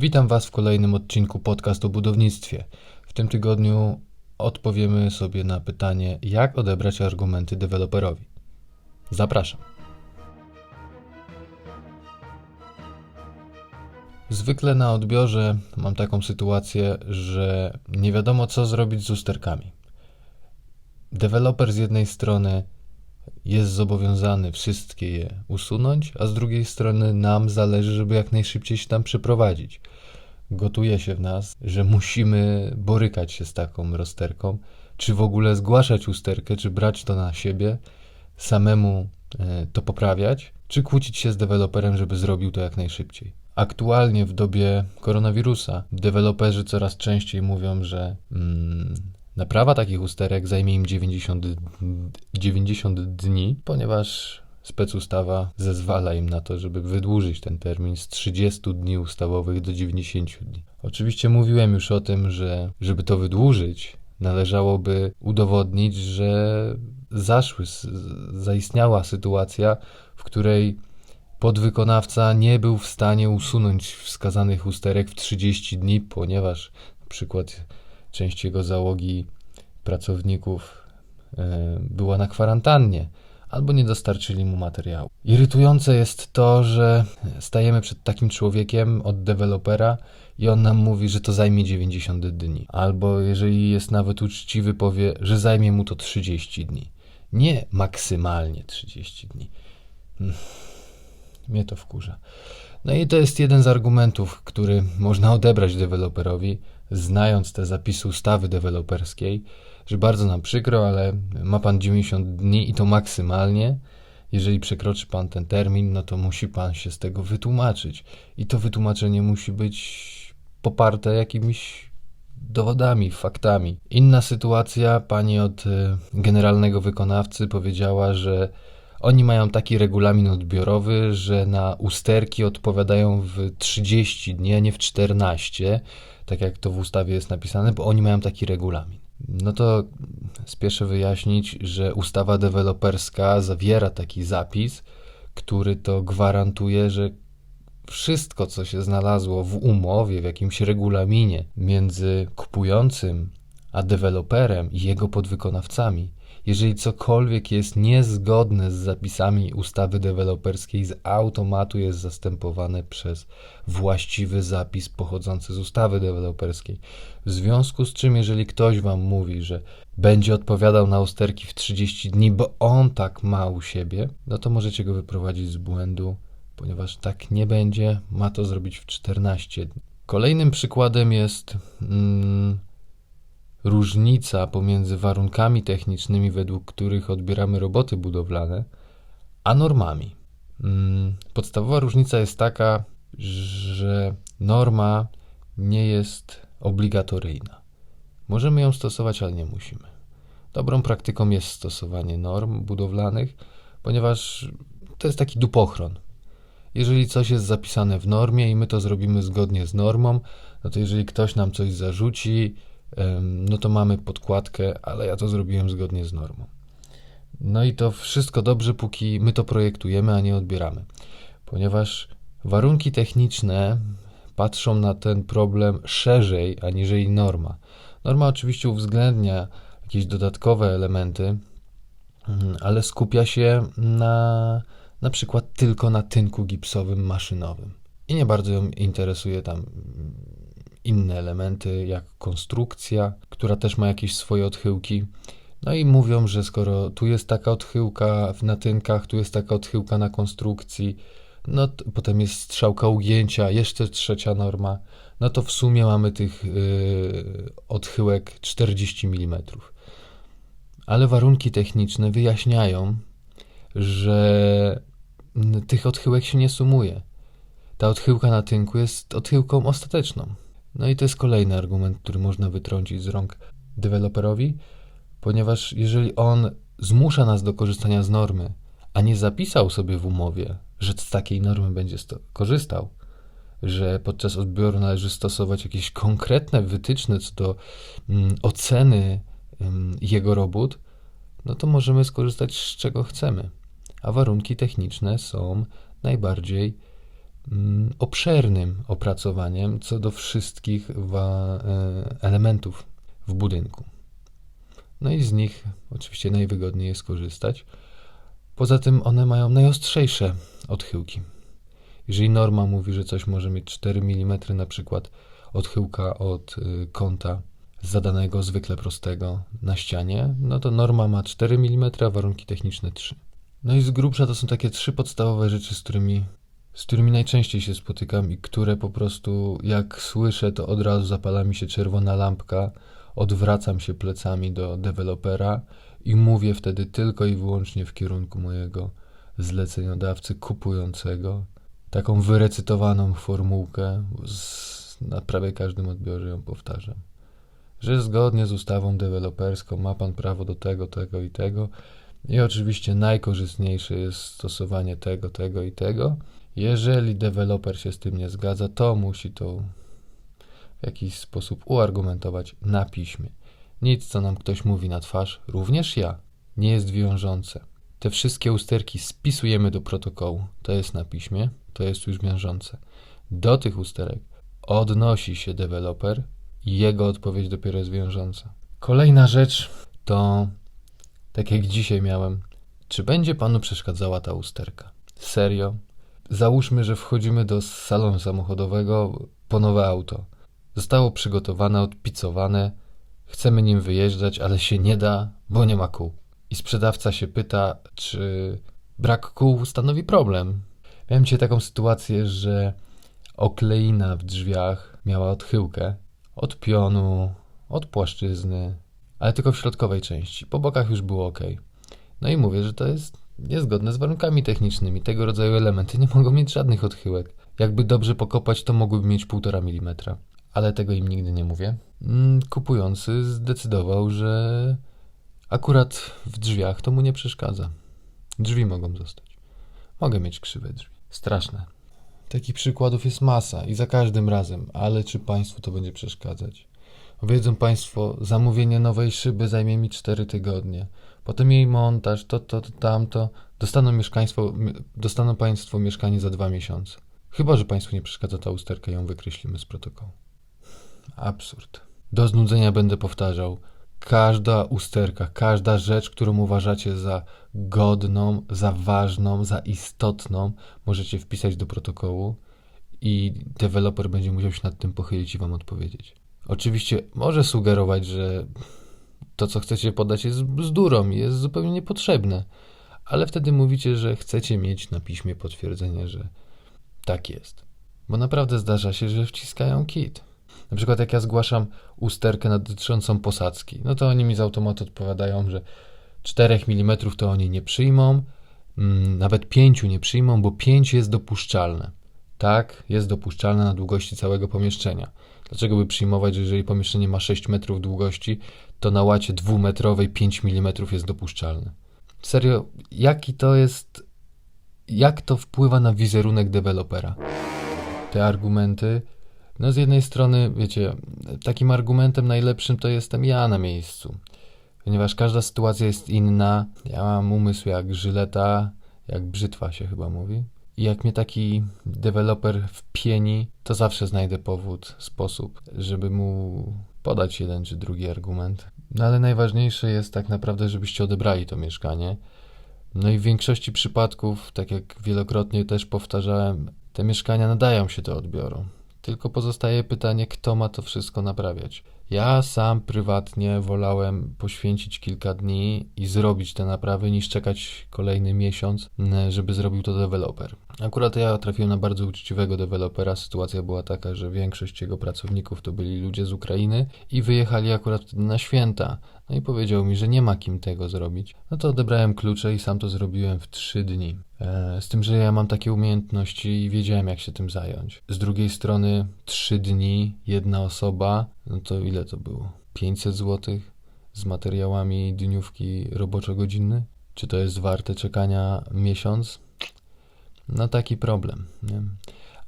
Witam Was w kolejnym odcinku podcastu o budownictwie. W tym tygodniu odpowiemy sobie na pytanie, jak odebrać argumenty deweloperowi. Zapraszam. Zwykle na odbiorze mam taką sytuację, że nie wiadomo co zrobić z usterkami. Deweloper z jednej strony jest zobowiązany wszystkie je usunąć, a z drugiej strony nam zależy, żeby jak najszybciej się tam przeprowadzić. Gotuje się w nas, że musimy borykać się z taką rozterką, czy w ogóle zgłaszać usterkę, czy brać to na siebie, samemu e, to poprawiać, czy kłócić się z deweloperem, żeby zrobił to jak najszybciej. Aktualnie w dobie koronawirusa deweloperzy coraz częściej mówią, że mm, Naprawa takich usterek zajmie im 90, 90 dni, ponieważ specustawa zezwala im na to, żeby wydłużyć ten termin z 30 dni ustawowych do 90 dni. Oczywiście mówiłem już o tym, że żeby to wydłużyć, należałoby udowodnić, że zaszły, zaistniała sytuacja, w której podwykonawca nie był w stanie usunąć wskazanych usterek w 30 dni, ponieważ na przykład część jego załogi pracowników e, była na kwarantannie albo nie dostarczyli mu materiału. Irytujące jest to, że stajemy przed takim człowiekiem od dewelopera i on nam mówi, że to zajmie 90 dni. Albo jeżeli jest nawet uczciwy, powie, że zajmie mu to 30 dni. Nie maksymalnie 30 dni. Hmm. Mnie to wkurza. No i to jest jeden z argumentów, który można odebrać deweloperowi, znając te zapisy ustawy deweloperskiej, że bardzo nam przykro, ale ma pan 90 dni i to maksymalnie. Jeżeli przekroczy pan ten termin, no to musi pan się z tego wytłumaczyć. I to wytłumaczenie musi być poparte jakimiś dowodami, faktami. Inna sytuacja, pani od e, generalnego wykonawcy powiedziała, że oni mają taki regulamin odbiorowy, że na usterki odpowiadają w 30 dni, a nie w 14, tak jak to w ustawie jest napisane, bo oni mają taki regulamin. No to spieszę wyjaśnić, że ustawa deweloperska zawiera taki zapis, który to gwarantuje, że wszystko, co się znalazło w umowie, w jakimś regulaminie między kupującym a deweloperem i jego podwykonawcami, jeżeli cokolwiek jest niezgodne z zapisami ustawy deweloperskiej, z automatu jest zastępowane przez właściwy zapis pochodzący z ustawy deweloperskiej. W związku z czym, jeżeli ktoś Wam mówi, że będzie odpowiadał na usterki w 30 dni, bo on tak ma u siebie, no to możecie go wyprowadzić z błędu, ponieważ tak nie będzie, ma to zrobić w 14 dni. Kolejnym przykładem jest. Mm, różnica pomiędzy warunkami technicznymi, według których odbieramy roboty budowlane, a normami. Mm, podstawowa różnica jest taka, że norma nie jest obligatoryjna. Możemy ją stosować, ale nie musimy. Dobrą praktyką jest stosowanie norm budowlanych, ponieważ to jest taki dupochron. Jeżeli coś jest zapisane w normie i my to zrobimy zgodnie z normą, no to jeżeli ktoś nam coś zarzuci, no to mamy podkładkę, ale ja to zrobiłem zgodnie z normą. No i to wszystko dobrze, póki my to projektujemy, a nie odbieramy, ponieważ warunki techniczne patrzą na ten problem szerzej aniżeli norma. Norma oczywiście uwzględnia jakieś dodatkowe elementy, mm, ale skupia się na na przykład tylko na tynku gipsowym maszynowym. I nie bardzo ją interesuje tam inne elementy, jak konstrukcja, która też ma jakieś swoje odchyłki. No i mówią, że skoro tu jest taka odchyłka w natynkach, tu jest taka odchyłka na konstrukcji, no potem jest strzałka ugięcia, jeszcze trzecia norma, no to w sumie mamy tych yy, odchyłek 40 mm. Ale warunki techniczne wyjaśniają, że tych odchyłek się nie sumuje. Ta odchyłka na tynku jest odchyłką ostateczną. No i to jest kolejny argument, który można wytrącić z rąk deweloperowi, ponieważ jeżeli on zmusza nas do korzystania z normy, a nie zapisał sobie w umowie, że z takiej normy będzie korzystał, że podczas odbioru należy stosować jakieś konkretne wytyczne co do mm, oceny mm, jego robót, no to możemy skorzystać z czego chcemy. A warunki techniczne są najbardziej obszernym opracowaniem co do wszystkich e, elementów w budynku. No i z nich oczywiście najwygodniej jest korzystać. Poza tym one mają najostrzejsze odchyłki. Jeżeli norma mówi, że coś może mieć 4 mm na przykład odchyłka od y, kąta zadanego zwykle prostego na ścianie, no to norma ma 4 mm, a warunki techniczne 3. No i z grubsza to są takie trzy podstawowe rzeczy, z którymi, z którymi najczęściej się spotykam i które po prostu jak słyszę, to od razu zapala mi się czerwona lampka, odwracam się plecami do dewelopera i mówię wtedy tylko i wyłącznie w kierunku mojego zleceniodawcy kupującego. Taką wyrecytowaną formułkę z, na prawie każdym odbiorze ją powtarzam. Że zgodnie z ustawą deweloperską ma pan prawo do tego, tego i tego. I oczywiście najkorzystniejsze jest stosowanie tego, tego i tego. Jeżeli deweloper się z tym nie zgadza, to musi to w jakiś sposób uargumentować na piśmie. Nic, co nam ktoś mówi na twarz, również ja, nie jest wiążące. Te wszystkie usterki spisujemy do protokołu. To jest na piśmie, to jest już wiążące. Do tych usterek odnosi się deweloper i jego odpowiedź dopiero jest wiążąca. Kolejna rzecz to, tak jak dzisiaj miałem, czy będzie panu przeszkadzała ta usterka? Serio? Załóżmy, że wchodzimy do salonu samochodowego po nowe auto. Zostało przygotowane, odpicowane, chcemy nim wyjeżdżać, ale się nie da, bo nie ma kół. I sprzedawca się pyta, czy brak kół stanowi problem. Miałem dzisiaj taką sytuację, że okleina w drzwiach miała odchyłkę od pionu, od płaszczyzny, ale tylko w środkowej części. Po bokach już było ok. No i mówię, że to jest niezgodne z warunkami technicznymi. Tego rodzaju elementy nie mogą mieć żadnych odchyłek. Jakby dobrze pokopać, to mogłyby mieć 1,5 mm. Ale tego im nigdy nie mówię. Mm, Kupujący zdecydował, że akurat w drzwiach to mu nie przeszkadza. Drzwi mogą zostać. Mogę mieć krzywe drzwi. Straszne. Takich przykładów jest masa i za każdym razem, ale czy Państwu to będzie przeszkadzać? Wiedzą Państwo, zamówienie nowej szyby zajmie mi 4 tygodnie. Potem jej montaż, to, to, to tamto. Dostaną, mieszkaństwo, dostaną Państwo mieszkanie za dwa miesiące. Chyba, że Państwu nie przeszkadza ta usterka, ją wykreślimy z protokołu. Absurd. Do znudzenia będę powtarzał. Każda usterka, każda rzecz, którą uważacie za godną, za ważną, za istotną, możecie wpisać do protokołu i deweloper będzie musiał się nad tym pochylić i wam odpowiedzieć. Oczywiście może sugerować, że to, co chcecie podać, jest bzdurą i jest zupełnie niepotrzebne, ale wtedy mówicie, że chcecie mieć na piśmie potwierdzenie, że tak jest. Bo naprawdę zdarza się, że wciskają kit. Na przykład jak ja zgłaszam usterkę dotyczącą posadzki, no to oni mi z automatu odpowiadają, że 4 mm to oni nie przyjmą, mm, nawet 5 nie przyjmą, bo 5 jest dopuszczalne. Tak, jest dopuszczalne na długości całego pomieszczenia. Dlaczego by przyjmować, że jeżeli pomieszczenie ma 6 metrów długości, to na łacie dwumetrowej 5 mm jest dopuszczalne? Serio, jaki to jest, jak to wpływa na wizerunek dewelopera? Te argumenty no z jednej strony, wiecie, takim argumentem najlepszym to jestem ja na miejscu. Ponieważ każda sytuacja jest inna. Ja mam umysł jak żyleta, jak brzytwa się chyba mówi. I jak mnie taki deweloper wpieni, to zawsze znajdę powód, sposób, żeby mu podać jeden czy drugi argument. No ale najważniejsze jest tak naprawdę, żebyście odebrali to mieszkanie. No i w większości przypadków, tak jak wielokrotnie też powtarzałem, te mieszkania nadają się do odbioru. Tylko pozostaje pytanie, kto ma to wszystko naprawiać. Ja sam prywatnie wolałem poświęcić kilka dni i zrobić te naprawy, niż czekać kolejny miesiąc, żeby zrobił to deweloper. Akurat ja trafiłem na bardzo uczciwego dewelopera. Sytuacja była taka, że większość jego pracowników to byli ludzie z Ukrainy i wyjechali akurat na święta. No i powiedział mi, że nie ma kim tego zrobić. No to odebrałem klucze i sam to zrobiłem w trzy dni. E, z tym, że ja mam takie umiejętności i wiedziałem, jak się tym zająć. Z drugiej strony, trzy dni, jedna osoba, no to ile to było? 500 zł z materiałami dniówki roboczo-godzinny? Czy to jest warte czekania miesiąc? No taki problem, nie?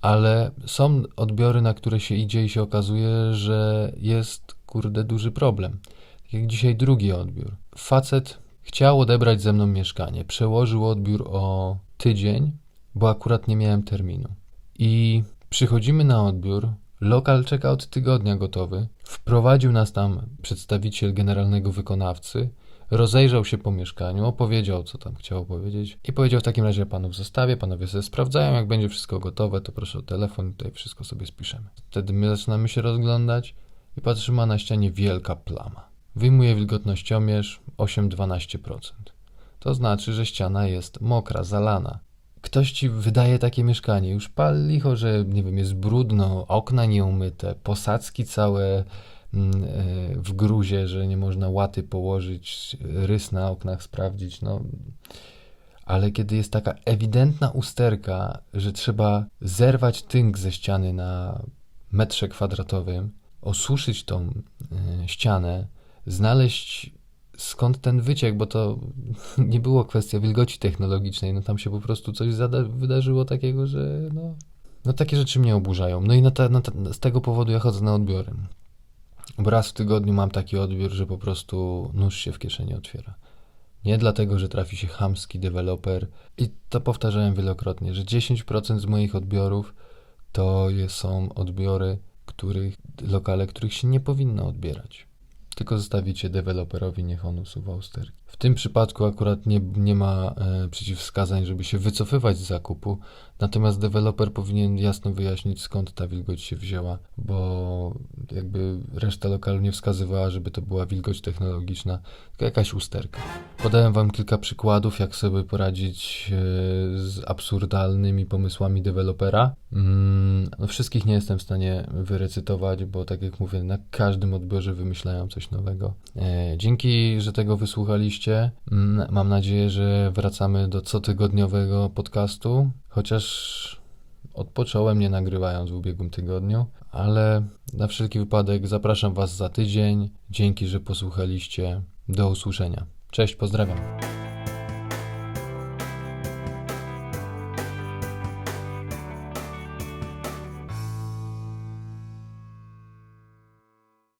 Ale są odbiory, na które się idzie i się okazuje, że jest, kurde, duży problem. Tak jak dzisiaj drugi odbiór. Facet chciał odebrać ze mną mieszkanie. Przełożył odbiór o tydzień, bo akurat nie miałem terminu. I przychodzimy na odbiór. Lokal czeka od tygodnia gotowy. Wprowadził nas tam przedstawiciel generalnego wykonawcy. Rozejrzał się po mieszkaniu, opowiedział, co tam chciał powiedzieć i powiedział w takim razie panów zostawię, panowie sobie sprawdzają, jak będzie wszystko gotowe, to proszę o telefon, tutaj wszystko sobie spiszemy. Wtedy my zaczynamy się rozglądać i patrzymy, na ścianie wielka plama. Wyjmuje wilgotnościomierz 8-12%. To znaczy, że ściana jest mokra, zalana. Ktoś ci wydaje takie mieszkanie, już pal licho, że nie wiem, jest brudno, okna nieumyte, posadzki całe w gruzie, że nie można łaty położyć, rys na oknach sprawdzić, no. Ale kiedy jest taka ewidentna usterka, że trzeba zerwać tynk ze ściany na metrze kwadratowym, osuszyć tą y, ścianę, znaleźć skąd ten wyciek, bo to nie było kwestia wilgoci technologicznej, no tam się po prostu coś wydarzyło takiego, że no, no takie rzeczy mnie oburzają. No i na te, na te, z tego powodu ja chodzę na odbiory. Bo raz w tygodniu mam taki odbiór, że po prostu nóż się w kieszeni otwiera. Nie dlatego, że trafi się chamski deweloper i to powtarzałem wielokrotnie, że 10% z moich odbiorów to są odbiory, których, lokale, których się nie powinno odbierać. Tylko zostawicie deweloperowi, niech on usuwa usterki. W tym przypadku akurat nie, nie ma e, przeciwwskazań, żeby się wycofywać z zakupu, natomiast deweloper powinien jasno wyjaśnić, skąd ta wilgoć się wzięła, bo jakby reszta lokalu nie wskazywała, żeby to była wilgoć technologiczna, tylko jakaś usterka. Podałem wam kilka przykładów, jak sobie poradzić e, z absurdalnymi pomysłami dewelopera. Mm, no wszystkich nie jestem w stanie wyrecytować, bo tak jak mówię, na każdym odbiorze wymyślają coś nowego. E, dzięki, że tego wysłuchaliście. Mm, Mam nadzieję, że wracamy do cotygodniowego podcastu, chociaż odpocząłem nie nagrywając w ubiegłym tygodniu, ale na wszelki wypadek zapraszam Was za tydzień. Dzięki, że posłuchaliście. Do usłyszenia. Cześć, pozdrawiam.